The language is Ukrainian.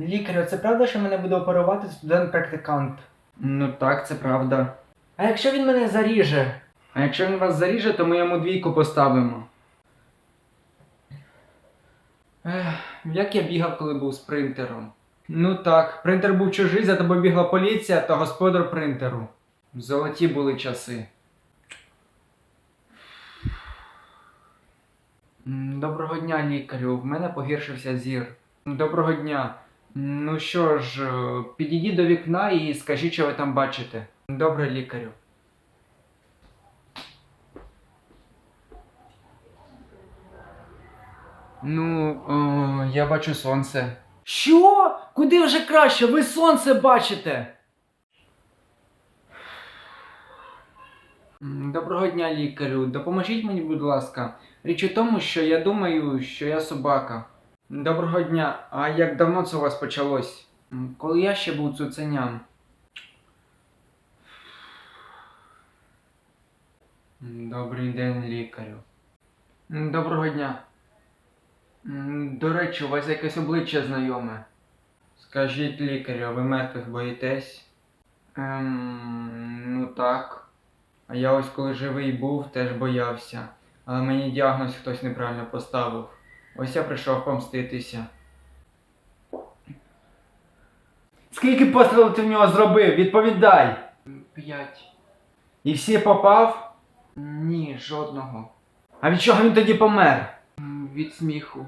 Лікарю, це правда, що мене буде оперувати студент-практикант? Ну так, це правда. А якщо він мене заріже? А якщо він вас заріже, то ми йому двійку поставимо. Ех, як я бігав, коли був спринтером? Ну так, принтер був чужий, за тобою бігла поліція та господар принтеру. Золоті були часи. М, Доброго дня, лікарю. В мене погіршився зір. Доброго дня. Ну що ж, е, підійдіть до вікна і скажіть, що ви там бачите. Добре, лікарю. Ну, о, я бачу сонце. Що? Куди вже краще? Ви сонце бачите? Доброго дня, лікарю. Допоможіть мені, будь ласка. Річ у тому, що я думаю, що я собака. Доброго дня. А як давно це у вас почалось? Коли я ще був цуценям. Добрий день, лікарю. Доброго дня. До речі, у вас якесь обличчя знайоме. Скажіть лікарю, ви мертвих боїтесь? Ем, ну так. А я ось коли живий був, теж боявся. Але мені діагноз хтось неправильно поставив. Ось я прийшов помститися. Скільки пострілів ти в нього зробив? Відповідай! П'ять. І всі попав? Ні, жодного. А від чого він тоді помер? М, Від сміху.